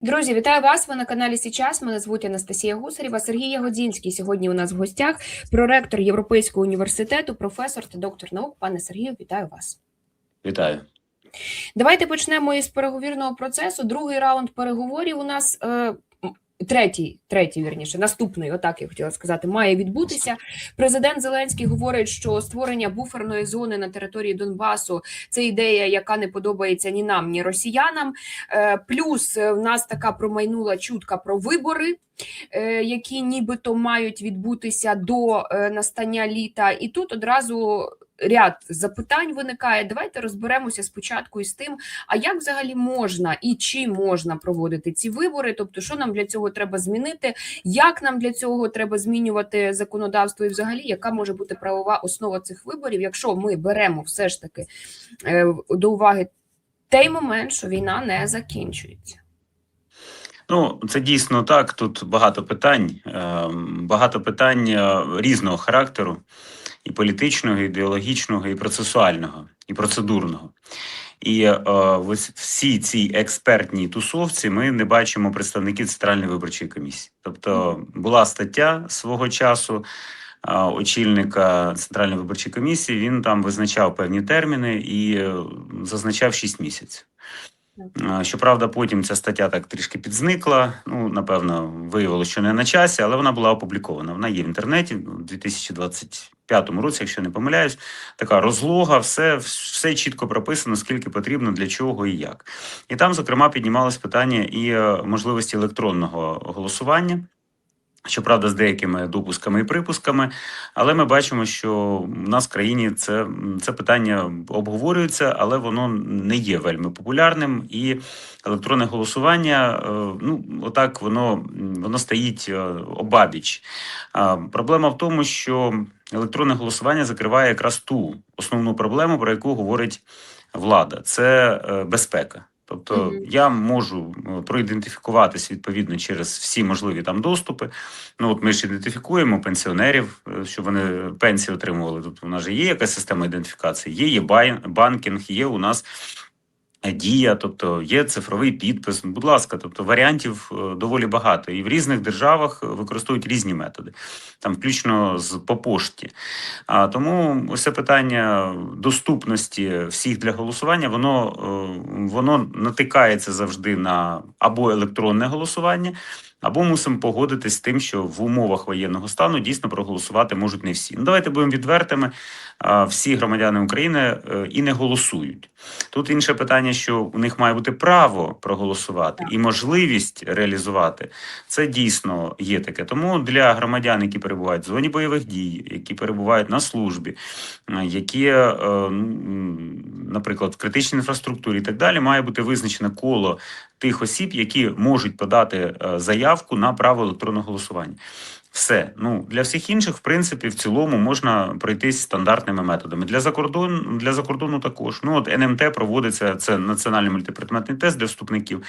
Друзі, вітаю вас! Ви на каналі Січас. Мене звуть Анастасія Гусарєва. Сергій Ягодінський. сьогодні у нас в гостях. Проректор Європейського університету, професор та доктор наук. Пане Сергію, вітаю вас. Вітаю. Давайте почнемо із переговірного процесу. Другий раунд переговорів у нас. Е Третій, третій, вірніше, наступний, отак я хотіла сказати, має відбутися. Президент Зеленський говорить, що створення буферної зони на території Донбасу це ідея, яка не подобається ні нам, ні росіянам. Е, плюс в нас така промайнула чутка про вибори, е, які нібито мають відбутися до е, настання літа, і тут одразу ряд запитань виникає. Давайте розберемося спочатку із тим, а як взагалі можна і чи можна проводити ці вибори? Тобто, що нам для цього треба змінити, як нам для цього треба змінювати законодавство, і взагалі, яка може бути правова основа цих виборів, якщо ми беремо все ж таки е, до уваги той момент, що війна не закінчується. Ну, це дійсно так. Тут багато питань, ем, багато питань е, різного характеру і політичного, і ідеологічного, і процесуального, і процедурного. І е, ось всі ці експертні тусовці ми не бачимо представників Центральної виборчої комісії. Тобто була стаття свого часу е, очільника Центральної виборчої комісії. Він там визначав певні терміни і е, зазначав 6 місяців. Щоправда, потім ця стаття так трішки підзникла. Ну, напевно, виявилося, що не на часі, але вона була опублікована. Вона є в інтернеті у 2025 році, якщо не помиляюсь, така розлога, все все чітко прописано, скільки потрібно, для чого і як. І там, зокрема, піднімалось питання і е, можливості електронного голосування. Щоправда, з деякими допусками і припусками, але ми бачимо, що в нас в країні це це питання обговорюється, але воно не є вельми популярним. І електронне голосування, е, ну отак воно воно стоїть е, обабіч. Проблема в тому, що електронне голосування закриває якраз ту основну проблему, про яку говорить влада: це е, безпека. Тобто mm -hmm. я можу е, проідентифікуватись відповідно через всі можливі там доступи. Ну от ми ж ідентифікуємо пенсіонерів, е, щоб вони пенсії отримували. Тобто у нас же є якась система ідентифікації, є є банкінг, є у нас Дія, тобто є цифровий підпис. Будь ласка, тобто варіантів е, доволі багато, і в різних державах використовують різні методи, там включно з по пошті. А тому ось питання доступності всіх для голосування, воно е, воно натикається завжди на або електронне голосування. Або мусимо погодитись з тим, що в умовах воєнного стану дійсно проголосувати можуть не всі. Ну давайте будемо відвертими. Всі громадяни України е, і не голосують. Тут інше питання, що у них має бути право проголосувати і можливість реалізувати це дійсно є таке. Тому для громадян, які перебувають в зоні бойових дій, які перебувають на службі, е, які, е, наприклад, в критичній інфраструктурі і так далі, має бути визначено коло тих осіб, які можуть подати заявку на право електронного голосування. Все ну для всіх інших, в принципі, в цілому можна пройтись стандартними методами. Для закордону для закордону також. Ну от НМТ проводиться це національний мультипредметний тест для вступників.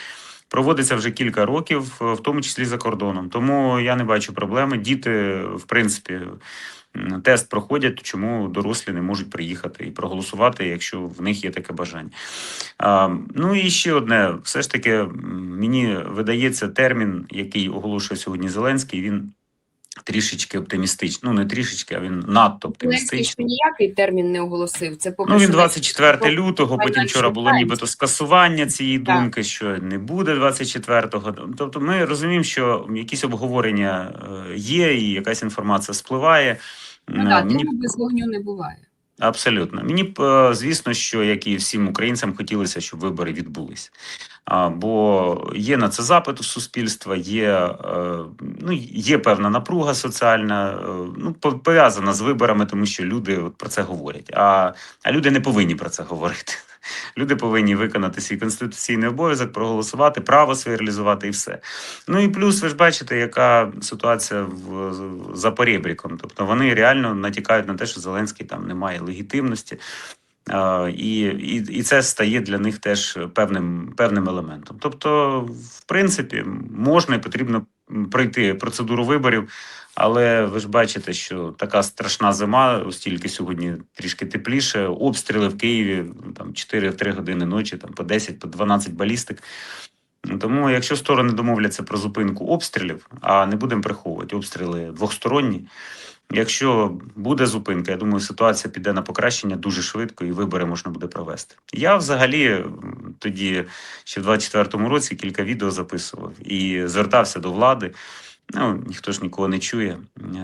Проводиться вже кілька років, в тому числі за кордоном. Тому я не бачу проблеми. Діти, в принципі, тест проходять, чому дорослі не можуть приїхати і проголосувати, якщо в них є таке бажання. А, Ну і ще одне, все ж таки, мені видається термін, який оголошує сьогодні Зеленський. Він Трішечки оптимістичний. Ну не трішечки, а він надто оптимістичний. ніякий термін не оголосив. Це поки ну він 24 лютого. Потім вчора було нібито скасування цієї думки, що не буде 24-го. Тобто, ми розуміємо, що якісь обговорення е, є, і якась інформація спливає. Ну, так, Мені... без вогню не буває. Абсолютно, мені б е, звісно, що як і всім українцям хотілося, щоб вибори відбулись. Бо є на це запит у суспільства, є е, ну, є певна напруга соціальна, е, ну пов'язана з виборами, тому що люди про це говорять. А, А люди не повинні про це говорити. Люди повинні виконати свій конституційний обов'язок, проголосувати, право своє реалізувати і все. Ну і плюс, ви ж бачите, яка ситуація в за поребріком. Тобто вони реально натякають на те, що Зеленський там не має легітимності. І і, і це стає для них теж певним певним елементом. Тобто, в принципі, можна і потрібно пройти процедуру виборів, але ви ж бачите, що така страшна зима, оскільки сьогодні трішки тепліше, обстріли в Києві там 4-3 години ночі, там по 10, по 12 балістик. Тому, якщо сторони домовляться про зупинку обстрілів, а не будемо приховувати обстріли двосторонні. Якщо буде зупинка, я думаю, ситуація піде на покращення дуже швидко і вибори можна буде провести. Я взагалі тоді ще в 24-му році кілька відео записував і звертався до влади. Ну, ніхто ж нікого не чує.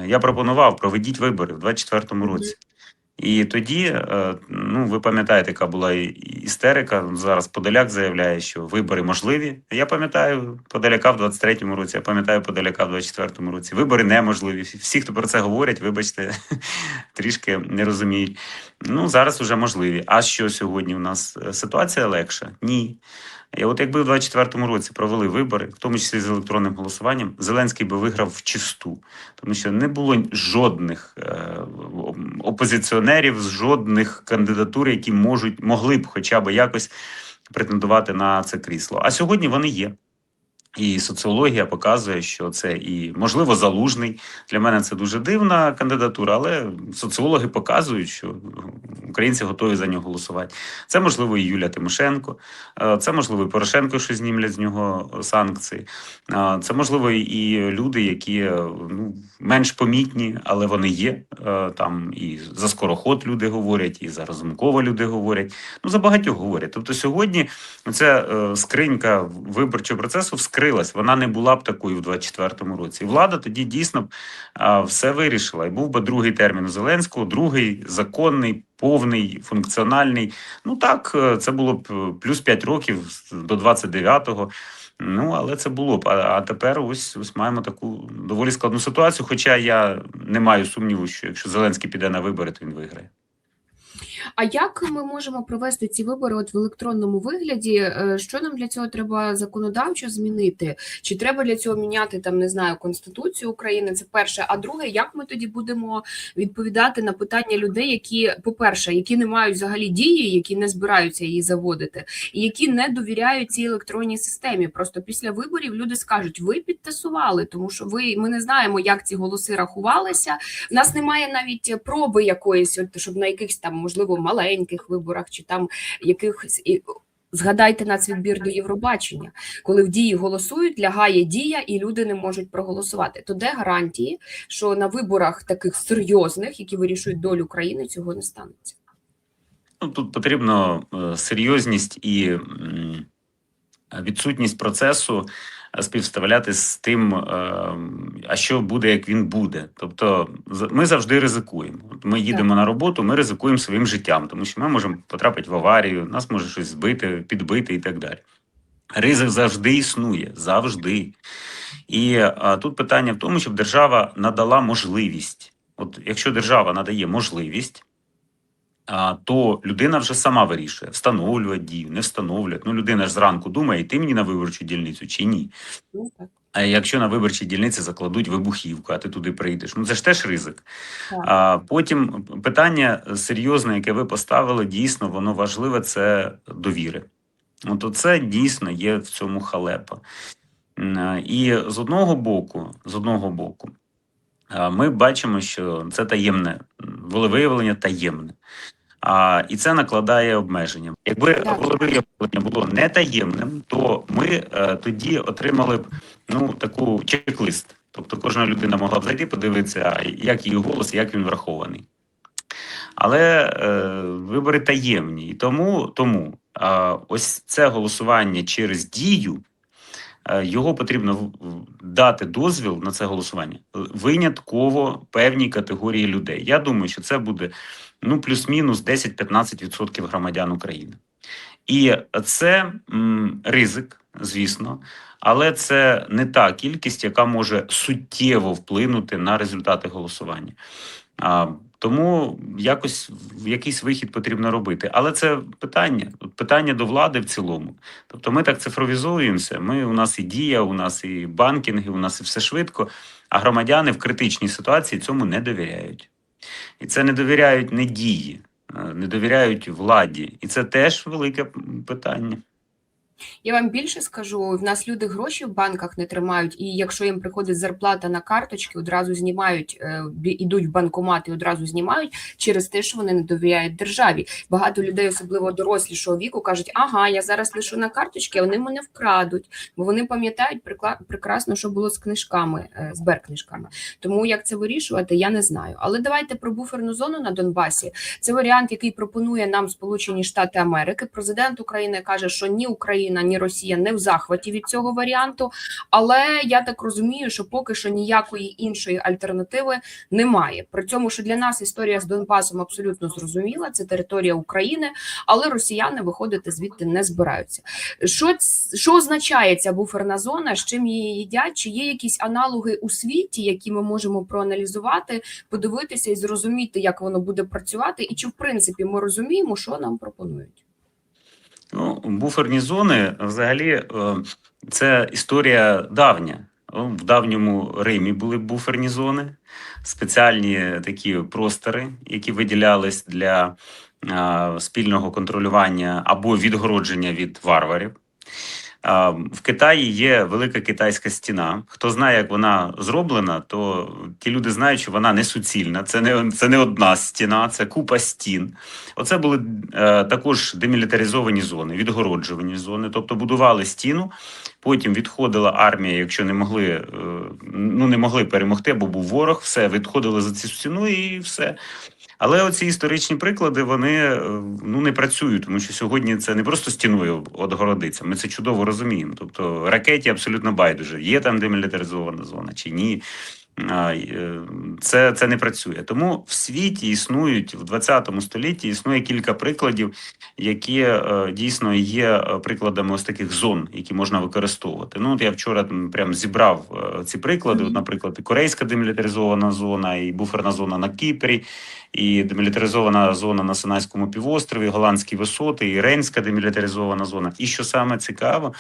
Я пропонував проведіть вибори в 24-му році. І тоді, е, ну ви пам'ятаєте, яка була істерика. Зараз Подоляк заявляє, що вибори можливі. Я пам'ятаю Подоляка в 23-му році, я пам'ятаю Подоляка в 24-му році. Вибори неможливі. Всі, хто про це говорять, вибачте, трішки не розуміють. Ну зараз вже можливі. А що сьогодні у нас ситуація легша? Ні. І от якби в 24-му році провели вибори, в тому числі з електронним голосуванням, Зеленський би виграв в чисту, тому що не було жодних е, опозиціонерів, жодних кандидатур, які можуть могли б хоча б якось претендувати на це крісло. А сьогодні вони є. І соціологія показує, що це і можливо залужний. Для мене це дуже дивна кандидатура, але соціологи показують, що українці готові за нього голосувати. Це можливо і Юля Тимошенко, е, це можливо і Порошенко, що знімлять з нього санкції. Е, Це можливо і люди, які е, ну менш помітні, але вони є. Там і за скороход люди говорять, і за Разумкова люди говорять. Ну за багатьох говорять. Тобто сьогодні ця скринька виборчого процесу вскрилась. Вона не була б такою в 24-му році. Влада тоді дійсно б все вирішила. І був би другий термін Зеленського, другий законний, повний, функціональний. Ну так, е, це було б е, плюс 5 років до 29-го. Ну, але це було б. А, а тепер ось ось маємо таку доволі складну ситуацію. Хоча я не маю сумніву, що якщо Зеленський піде на вибори, то він виграє. А як ми можемо провести ці вибори от в електронному вигляді? Е, Що нам для цього треба законодавчо змінити? Чи треба для цього міняти там не знаю конституцію України? Це перше. А друге, як ми тоді будемо відповідати на питання людей, які, по-перше, які не мають взагалі дії, які не збираються її заводити, і які не довіряють цій електронній системі? Просто після виборів люди скажуть: ви підтасували, тому що ви ми не знаємо, як ці голоси рахувалися. В нас немає навіть проби якоїсь, от щоб на якихось там можливо маленьких виборах чи там якихось. Згадайте нацвідбір до Євробачення, коли в дії голосують, лягає дія, і люди не можуть проголосувати. То де гарантії, що на виборах таких серйозних, які вирішують долю країни, цього не станеться? Ну, тут потрібно е, серйозність і відсутність процесу співставляти з тим, е, а що буде, як він буде. Тобто, ми завжди ризикуємо. Ми їдемо на роботу, ми ризикуємо своїм життям, тому що ми можемо потрапити в аварію, нас може щось збити, підбити і так далі. Ризик завжди існує, завжди. І а, тут питання в тому, щоб держава надала можливість. От якщо держава надає можливість, то людина вже сама вирішує, встановлювати дію, не встановлювати. Ну, людина ж зранку думає, йти мені на виборчу дільницю чи ні. Ну. А якщо на виборчій дільниці закладуть вибухівку, а ти туди прийдеш, ну це ж теж ризик. А потім питання серйозне, яке ви поставили, дійсно воно важливе це довіри. От це дійсно є в цьому халепа. І з одного боку, з одного боку, ми бачимо, що це таємне волевиявлення таємне. А, і це накладає обмеження. Якби волевиявлення було не таємним, то ми е, тоді отримали б ну таку чек-лист. Тобто кожна людина могла б зайти, подивитися, як її голос, як він врахований. Але е, вибори таємні. І тому, тому е, ось це голосування через дію. Е, Його потрібно дати дозвіл на це голосування винятково певній категорії людей. Я думаю, що це буде ну плюс-мінус 10-15% громадян України. І це м, ризик, звісно, але це не та кількість, яка може суттєво вплинути на результати голосування. Тому якось в якийсь вихід потрібно робити. Але це питання, питання до влади в цілому. Тобто ми так цифровізуємося. Ми у нас і дія, у нас і банкінги, у нас і все швидко. А громадяни в критичній ситуації цьому не довіряють. І це не довіряють не дії, е, не довіряють владі. І це теж велике питання. Я вам більше скажу: в нас люди гроші в банках не тримають, і якщо їм приходить зарплата на карточки, одразу знімають, е, ідуть в банкомат і одразу знімають через те, що вони не довіряють державі. Багато людей, особливо дорослішого віку, кажуть: ага, я зараз лишу на карточки, вони мене вкрадуть, бо вони пам'ятають прекрасно, що було з книжками, е, з Беркнижками. Тому як це вирішувати, я не знаю. Але давайте про буферну зону на Донбасі. Це варіант, який пропонує нам Сполучені Штати Америки. Президент України каже, що ні Україна, ні Росія не в захваті від цього варіанту. Але я так розумію, що поки що ніякої іншої альтернативи немає. При цьому, що для нас історія з Донбасом абсолютно зрозуміла, це територія України, але росіяни виходити звідти не збираються. Що, що означає ця буферна зона? З чим її їдять? Чи є якісь аналоги у світі, які ми можемо проаналізувати, подивитися і зрозуміти, як воно буде працювати, і чи в принципі ми розуміємо, що нам пропонують? Ну, буферні зони взагалі е, це історія давня. В давньому Римі були буферні зони, спеціальні такі простори, які виділялись для е, спільного контролювання або відгородження від варварів. В Китаї є велика китайська стіна. Хто знає, як вона зроблена, то ті люди знають, що вона не суцільна. Це не, це не одна стіна, це купа стін. Оце були е, також демілітаризовані зони, відгороджувані зони. Тобто будували стіну, потім відходила армія, якщо не могли, е, ну не могли перемогти, бо був ворог, все відходили за цю стіну і все. Але оці історичні приклади вони е, ну не працюють, тому що сьогодні це не просто стіною отгородиться. Ми це чудово розуміємо. Тобто ракеті абсолютно байдуже, є там демілітаризована зона чи ні. Е, Це, це не працює. Тому в світі існують в 20 столітті існує кілька прикладів, які е, дійсно є е, прикладами ось таких зон, які можна використовувати. Ну от я вчора прям зібрав ці приклади. От, наприклад, корейська демілітаризована зона, і буферна зона на Кіпрі, і демілітаризована зона на Синайському півострові, голландські висоти, і Рейнська демілітаризована зона. І що саме цікаво,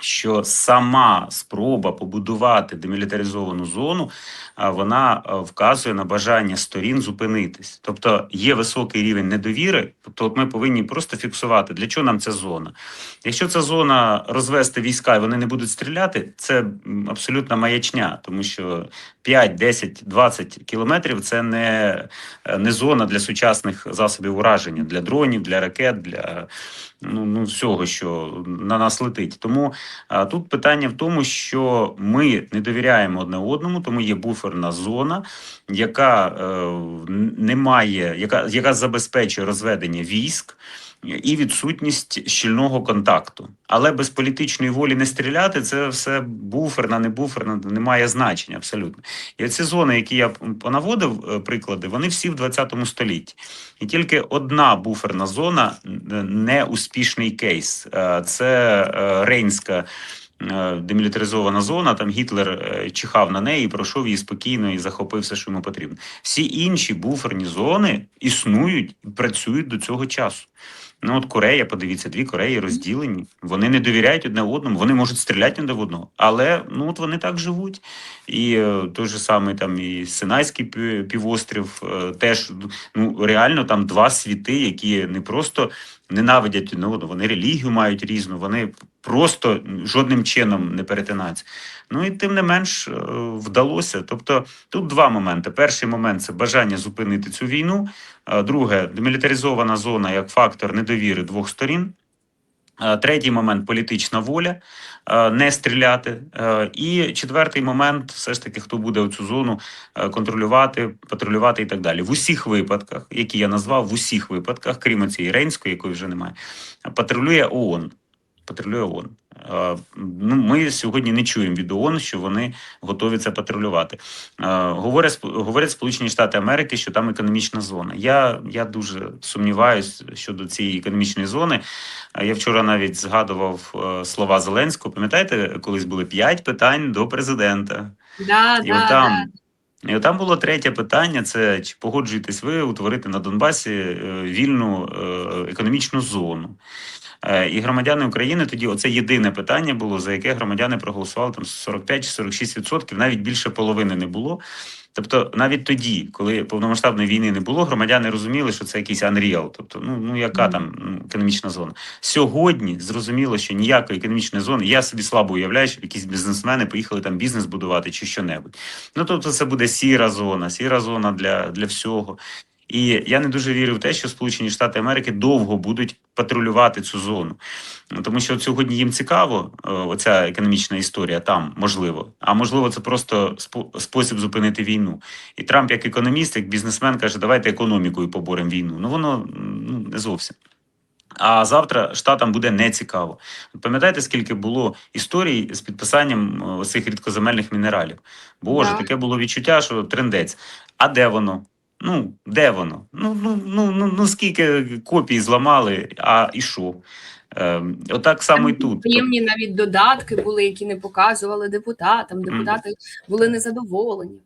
що сама спроба побудувати демілітаризовану зону, вона вказує на бажання сторін зупинитись. Тобто є високий рівень недовіри, тобто ми повинні просто фіксувати, для чого нам ця зона. Якщо ця зона розвести війська і вони не будуть стріляти, це абсолютна маячня, тому що 5, 10, 20 кілометрів це не, е, не зона для сучасних засобів ураження, для дронів, для ракет, для ну, ну всього, що на нас летить. Тому а, тут питання в тому, що ми не довіряємо одне одному, тому є буферна зона, яка е, не має, яка, яка забезпечує розведення військ. І відсутність щільного контакту, але без політичної волі не стріляти це все буферна, не буферна, не має значення абсолютно. І оці зони, які я понаводив е, приклади, вони всі в 20 столітті. І тільки одна буферна зона н- неуспішний кейс. Е, Це е, Рейнська. Демілітаризована зона, там Гітлер чихав на неї, пройшов її спокійно і захопив все, що йому потрібно. Всі інші буферні зони існують і працюють до цього часу. Ну, от Корея, подивіться, дві Кореї розділені. Вони не довіряють одне одному, вони можуть стріляти одне в одного, але ну от вони так живуть. І е, той же самий там і Синайський півострів е, теж ну реально там два світи, які не просто ненавидять одне одного, вони релігію мають різну, вони просто жодним чином не перетинаються. Ну і тим не менш е, вдалося. Тобто тут два моменти. Перший момент це бажання зупинити цю війну. Е, Друге, демілітаризована зона як фактор недовіри двох сторін. Е, Третій момент політична воля не стріляти. І четвертий момент, все ж таки, хто буде цю зону контролювати, патрулювати і так далі. В усіх випадках, які я назвав, в усіх випадках, крім цієї Рейнської, якої вже немає, патрулює ООН. Патрулює ООН. Е, Ну, ми сьогодні не чуємо від ООН, що вони готові це патрулювати. Е, Говорять, говорять Сполучені Штати Америки, що там економічна зона. Я, я дуже сумніваюся щодо цієї економічної зони. Я вчора навіть згадував е, слова Зеленського. Пам'ятаєте, колись були п'ять питань до президента. Да, І отам, і там було третє питання: це чи погоджуєтесь ви утворити на Донбасі е, вільну е, економічну зону. Е, І громадяни України тоді оце єдине питання було, за яке громадяни проголосували там 45 чи 46 відсотків, навіть більше половини не було. Тобто, навіть тоді, коли повномасштабної війни не було, громадяни розуміли, що це якийсь unreal, тобто, ну, ну яка там ну, економічна зона. Сьогодні зрозуміло, що ніякої економічної зони, я собі слабо уявляю, що якісь бізнесмени поїхали там бізнес будувати чи що-небудь. Ну тобто, це буде сіра зона, сіра зона для, для всього. І я не дуже вірю в те, що Сполучені Штати Америки довго будуть патрулювати цю зону. Ну, Тому що от сьогодні їм цікаво, е, оця економічна історія там можливо. А можливо, це просто спосіб зупинити війну. І Трамп, як економіст, як бізнесмен, каже, давайте економікою поборемо війну. Ну воно ну, не зовсім. А завтра штатам буде нецікаво. Пам'ятаєте, скільки було історій з підписанням е, цих рідкоземельних мінералів? Боже, Да. таке було відчуття, що трендець. А де воно? Ну, де воно? Ну, ну, ну, ну, ну скільки копій зламали, а і що? Е, отак само і тут. Приємні навіть додатки були, які не показували депутатам. Депутати були незадоволені.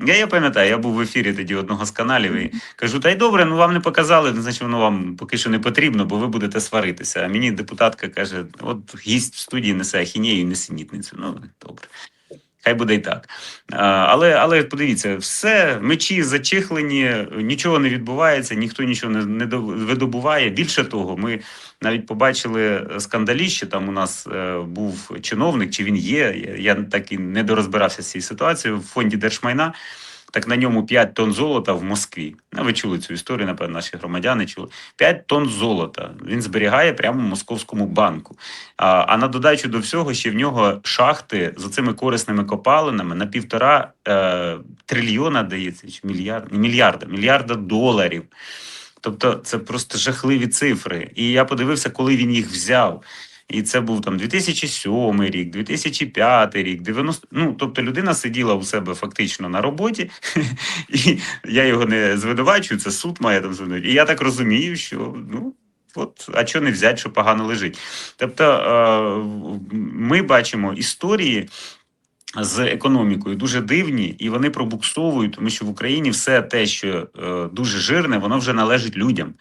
Я, я пам'ятаю, я був в ефірі тоді одного з каналів і кажу: та й добре, ну вам не показали, значить воно вам поки що не потрібно, бо ви будете сваритися. А мені депутатка каже: от гість в студії несе ахінею і несенітницю. Ну, добре. Хай буде і так. Але, але подивіться, все, мечі зачихлені, нічого не відбувається, ніхто нічого не, не до- видобуває. Більше того, ми навіть побачили скандаліще. Там у нас е, був чиновник, чи він є. Я так і не дорозбирався з цією ситуацією в фонді держмайна. Так на ньому 5 тонн золота в Москві. Ви чули цю історію, напевно, наші громадяни чули. 5 тонн золота він зберігає прямо в московському банку. А, а на додачу до всього, ще в нього шахти з оцими корисними копалинами на півтора е, трильйона, дається, чи мільярд, мільярда, мільярда доларів. Тобто це просто жахливі цифри. І я подивився, коли він їх взяв. І це був там 2007 рік, 2005 рік, 90... Ну, тобто людина сиділа у себе фактично на роботі, і я його не звинувачую, це суд має там звинувачувати. І я так розумію, що ну. От, а що не взяти, що погано лежить. Тобто е, ми бачимо історії з економікою дуже дивні, і вони пробуксовують, тому що в Україні все те, що е, дуже жирне, воно вже належить людям.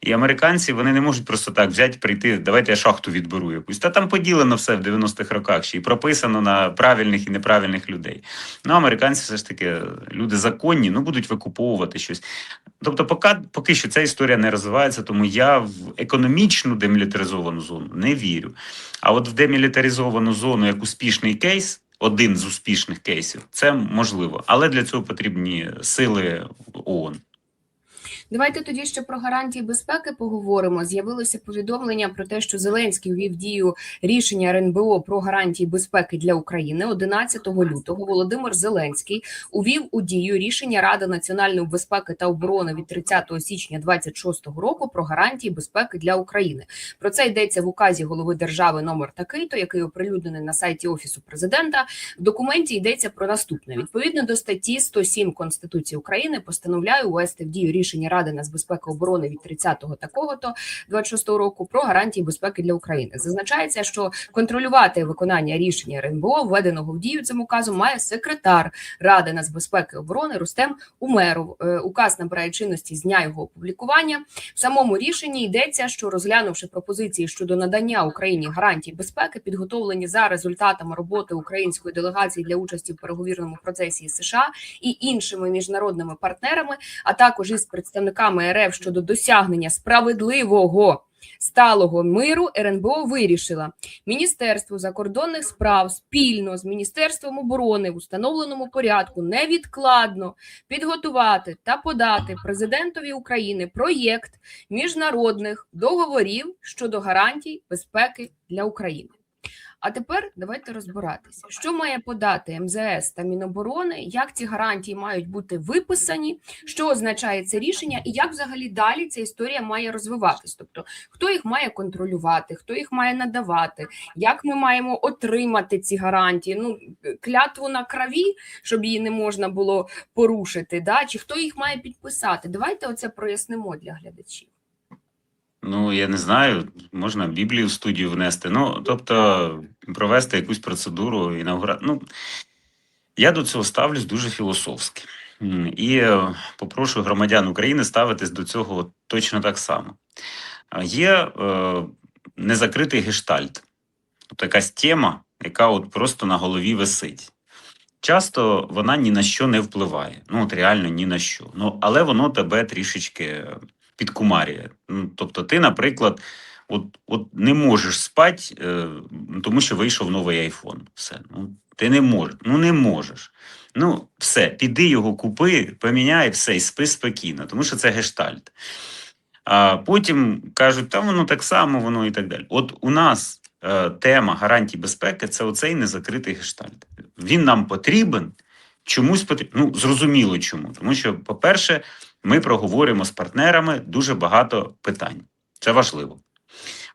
І американці вони не можуть просто так взяти, прийти, давайте я шахту відберу якусь. Та там поділено все в 90-х роках ще і прописано на правильних і неправильних людей. Ну, американці все ж таки люди законні, ну будуть викуповувати щось. Тобто, поки, поки що ця історія не розвивається, тому я в економічну демілітаризовану зону не вірю. А от в демілітаризовану зону як успішний кейс, один з успішних кейсів, це можливо. Але для цього потрібні сили ООН. Давайте тоді ще про гарантії безпеки поговоримо. З'явилося повідомлення про те, що Зеленський ввів дію рішення РНБО про гарантії безпеки для України 11 лютого. Володимир Зеленський увів у дію рішення Ради національної безпеки та оборони від 30 січня 26 року про гарантії безпеки для України. Про це йдеться в указі голови держави номер такий, то який оприлюднений на сайті офісу президента. В документі йдеться про наступне: відповідно до статті 107 Конституції України постановляю увести в дію рішення Ради нацбезпеки оборони від 30-го такого-то 26-го року про гарантії безпеки для України. Зазначається, що контролювати виконання рішення РНБО, введеного в дію цим указом, має секретар Ради нацбезпеки оборони Рустем Умеров. Е, Указ набирає чинності з дня його опублікування. В самому рішенні йдеться, що розглянувши пропозиції щодо надання Україні гарантій безпеки, підготовлені за результатами роботи української делегації для участі в переговірному процесі США і іншими міжнародними партнерами, а також із представниками РФ щодо досягнення справедливого. Сталого миру РНБО вирішила Міністерство закордонних справ спільно з Міністерством оборони в установленому порядку невідкладно підготувати та подати президентові України проєкт міжнародних договорів щодо гарантій безпеки для України. А тепер давайте розбиратися, що має подати МЗС та Міноборони, як ці гарантії мають бути виписані, що означає це рішення, і як взагалі далі ця історія має розвиватись. Тобто, хто їх має контролювати, хто їх має надавати, як ми маємо отримати ці гарантії? Ну клятву на крові, щоб її не можна було порушити, да? чи хто їх має підписати? Давайте оце прояснимо для глядачів. Ну, я не знаю, можна Біблію в студію внести. Ну, тобто, провести якусь процедуру інаугура... Ну, я до цього ставлюсь дуже філософськи. І е, попрошу громадян України ставитись до цього точно так само. Є е, незакритий гештальт, тобто тема, яка от просто на голові висить. часто вона ні на що не впливає. Ну, от реально ні на що. Ну, але воно тебе трішечки підкумарює. Ну, тобто, ти, наприклад, от, от не можеш спати, е, тому що вийшов новий айфон. Все. Ну, ти не можеш. Ну, не можеш. Ну, все, піди його купи, поміняй все і спи спокійно, тому що це гештальт. А потім кажуть, та воно так само, воно і так далі. От у нас е, тема гарантій безпеки це оцей незакритий гештальт. Він нам потрібен, чомусь потрібен. Ну, зрозуміло чому. Тому що, по-перше, ми проговоримо з партнерами дуже багато питань. Це важливо.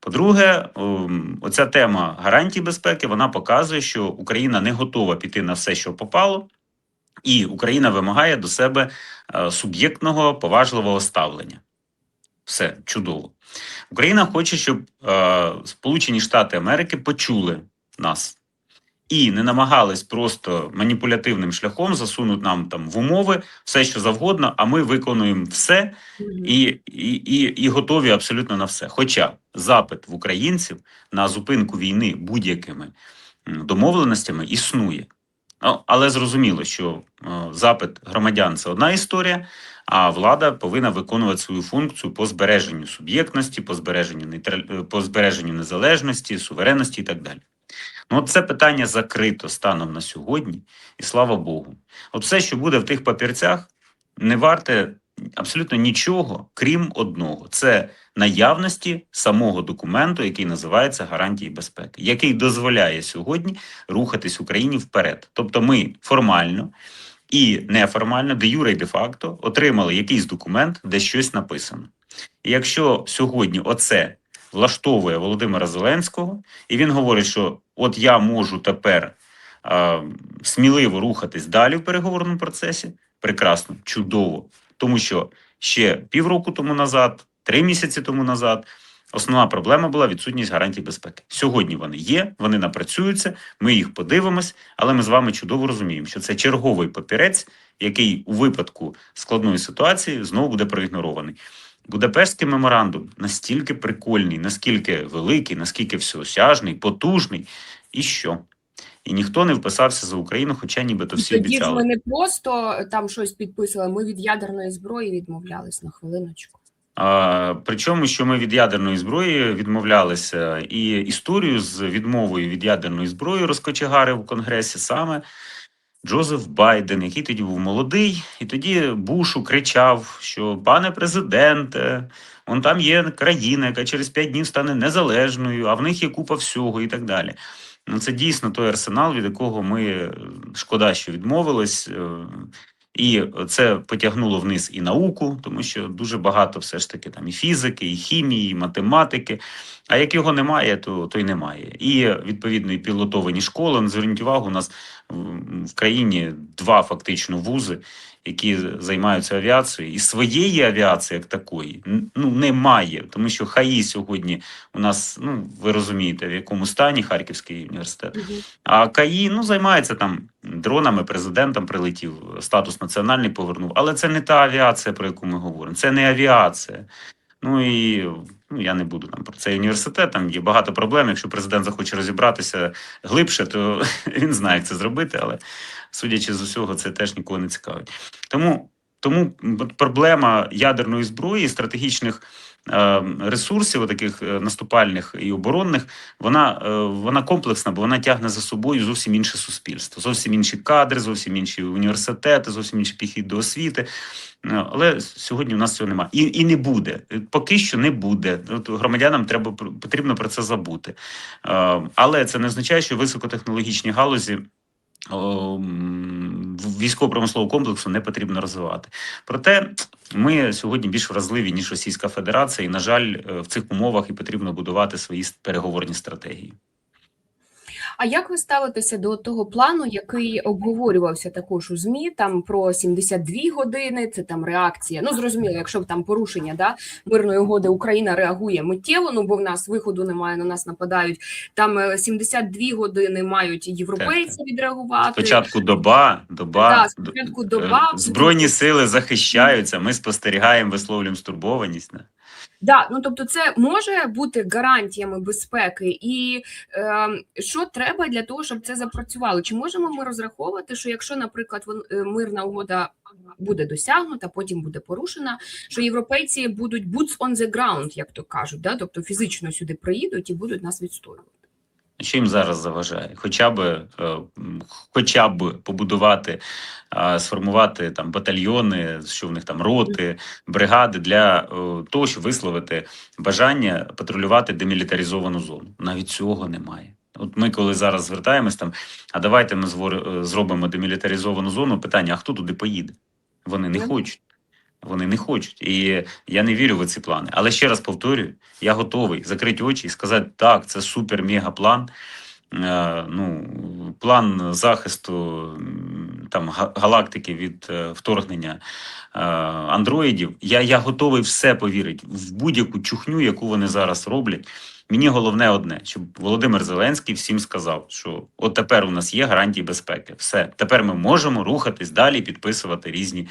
По-друге, ем, оця тема гарантій безпеки вона показує, що Україна не готова піти на все, що попало, і Україна вимагає до себе е, суб'єктного поважливого ставлення. Все чудово. Україна хоче, щоб е, Сполучені Штати Америки почули нас і не намагались просто маніпулятивним шляхом засунути нам там в умови все, що завгодно, а ми виконуємо все і, і, і, і готові абсолютно на все. Хоча запит в українців на зупинку війни будь-якими домовленостями існує. Ну, але зрозуміло, що е, запит громадян це одна історія, а влада повинна виконувати свою функцію по збереженню суб'єктності, по збереженню по збереженню незалежності, суверенності і так далі. Ну, це питання закрито станом на сьогодні, і слава Богу. От все, що буде в тих папірцях, не варте абсолютно нічого, крім одного: це наявності самого документу, який називається гарантії безпеки, який дозволяє сьогодні рухатись Україні вперед. Тобто, ми формально і неформально, де юре і де факто, отримали якийсь документ, де щось написано. І якщо сьогодні оце влаштовує Володимира Зеленського, і він говорить, що от я можу тепер е, сміливо рухатись далі в переговорному процесі, прекрасно, чудово. Тому що ще півроку тому назад, три місяці тому назад, основна проблема була відсутність гарантій безпеки. Сьогодні вони є, вони напрацюються, ми їх подивимось, але ми з вами чудово розуміємо, що це черговий папірець, який у випадку складної ситуації знову буде проігнорований. Будапештський меморандум настільки прикольний, наскільки великий, наскільки всеосяжний, потужний, і що? І ніхто не вписався за Україну, хоча нібито всі Тоді ж ми не просто там щось підписували, ми від ядерної зброї відмовлялись на хвилиночку. А, причому, що ми від ядерної зброї відмовлялися, і історію з відмовою від ядерної зброї розкочегарив у Конгресі саме Джозеф Байден, який тоді був молодий, і тоді Бушу кричав, що пане президенте, он там є країна, яка через п'ять днів стане незалежною, а в них є купа всього і так далі. Ну, це дійсно той арсенал, від якого ми е, шкода, що відмовились. І це потягнуло вниз і науку, тому що дуже багато все ж таки там і фізики, і хімії, і математики. А як його немає, то, то й немає. І відповідно і пілотовані школи. Ну, Зверніть увагу, у нас в країні два фактично вузи, які займаються авіацією, і своєї авіації як такої ну немає, тому що ХАІ сьогодні у нас, ну ви розумієте, в якому стані Харківський університет. А КАІ ну займається там дронами. Президентом прилетів, статус національний повернув. Але це не та авіація, про яку ми говоримо. Це не авіація. Ну і ну я не буду там про цей університет. Там є багато проблем. Якщо президент захоче розібратися глибше, то він знає, як це зробити. Але судячи з усього, це теж нікого не цікавить. Тому. Тому проблема ядерної зброї, стратегічних ресурсів, таких наступальних і оборонних, вона, е, вона комплексна, бо вона тягне за собою зовсім інше суспільство, зовсім інші кадри, зовсім інші університети, зовсім інший підхід до освіти. Е, Але сьогодні у нас цього немає. І, і не буде. Поки що не буде. От громадянам треба потрібно про це забути. Е, Але це не означає, що високотехнологічні галузі. Військово-промислового комплексу не потрібно розвивати. Проте ми сьогодні більш вразливі ніж Російська Федерація, і на жаль, е, в цих умовах і потрібно будувати свої переговорні стратегії. А як ви ставитеся до того плану, який обговорювався також у ЗМІ, там про 72 години, це там реакція. Ну зрозуміло, якщо там порушення да, мирної угоди Україна реагує миттєво, ну бо в нас виходу немає, на нас нападають. Там е, 72 години мають європейці відреагувати. Спочатку доба, доба, Так, спочатку доба, е, збройні сили захищаються. Ми спостерігаємо, висловлюємо стурбованість. Да. Ну тобто, це може бути гарантіями безпеки, і е, що треба для того, щоб це запрацювало? Чи можемо ми розраховувати, що якщо, наприклад, вон- е, мирна угода буде досягнута, потім буде порушена, що європейці будуть boots on the ground, як то кажуть, да? тобто фізично сюди приїдуть і будуть нас відстоювати. Що їм зараз заважає? Хоча б, е, хоча б побудувати, сформувати там батальйони, що в них там роти, бригади для е, того, щоб висловити бажання патрулювати демілітаризовану зону. Навіть цього немає. От ми, коли зараз звертаємось там, а давайте ми е, зробимо демілітаризовану зону. Питання: а хто туди поїде? Вони не Ну. хочуть. Вони не хочуть. І я не вірю в ці плани. Але ще раз повторюю: я готовий закрити очі і сказати, так, це супер мега план. Е, ну, план захисту там галактики від е, вторгнення е, андроїдів. Я, я готовий все повірити в будь-яку чухню, яку вони зараз роблять. Мені головне одне, щоб Володимир Зеленський всім сказав, що от тепер у нас є гарантії безпеки. Все, тепер ми можемо рухатись далі, підписувати різні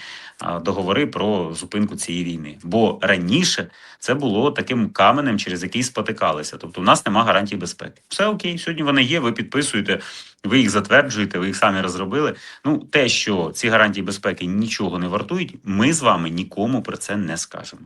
договори про зупинку цієї війни. Бо раніше це було таким каменем, через який спотикалися. Тобто, у нас нема гарантій безпеки. Все окей, сьогодні вони є. Ви підписуєте, ви їх затверджуєте, ви їх самі розробили. Ну, те, що ці гарантії безпеки нічого не вартують, ми з вами нікому про це не скажемо.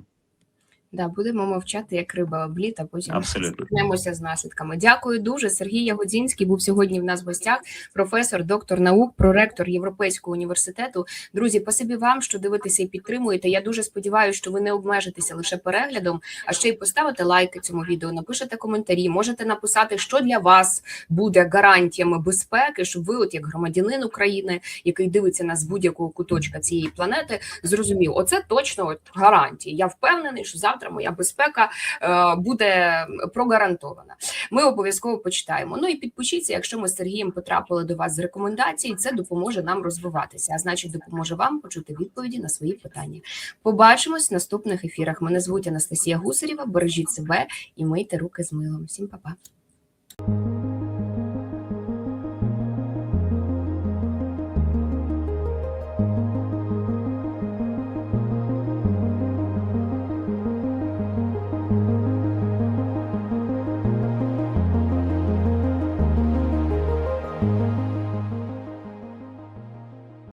Да, будемо мовчати як риба об лід, потім стикнемося з наслідками. Дякую дуже. Сергій Ягодзінський був сьогодні в нас в гостях, професор, доктор наук, проректор Європейського університету. Друзі, спасибі вам, що дивитеся і підтримуєте. Я дуже сподіваюся, що ви не обмежитеся лише переглядом, а ще й поставите лайки цьому відео, напишете коментарі. Можете написати, що для вас буде гарантіями безпеки, щоб ви, от як громадянин України, який дивиться нас з будь-якого куточка цієї планети, зрозумів, оце точно от гарантії. Я впевнений, що завтра моя безпека е, буде прогарантована. Ми обов'язково почитаємо. Ну і підпишіться, якщо ми з Сергієм потрапили до вас з рекомендацій, це допоможе нам розвиватися. А значить, допоможе вам почути відповіді на свої питання. Побачимось в наступних ефірах. Мене звуть Анастасія Гусарєва. Бережіть себе і мийте руки з милом. Всім па-па.